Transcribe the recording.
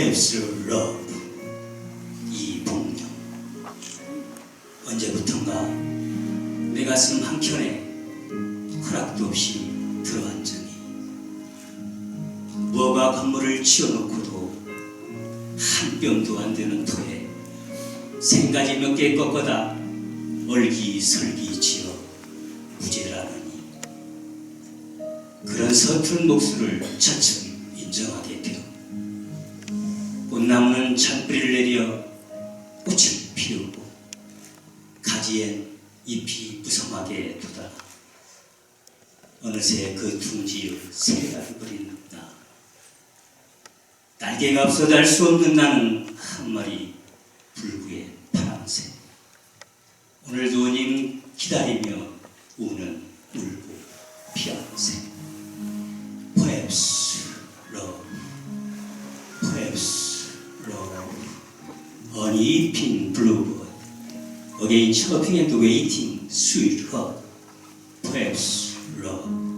Perhaps Love 이봉룡 언제부턴가 내 가슴 한켠에 허락도 없이 적이 무화과 건물을 지어놓고도 한 뼘도 안 되는 터에 생가지 몇 개 꺾어다 얼기설기 지어 부재라느니 그런 서투른 목소를 차츰 인정하게 되어 꽃나무는 잔뿌리를 내려 꽃을 피우고 가지엔 잎이 무성하게 돋아 어느새 그 둥지를 새가 버린 나. 날개가 없어 날수 없는 나는 한 마리 불구의 파랑새 오늘도 님 기다리며 Love Uneeping bluebird Again chirping and waiting sweetheart Perhaps love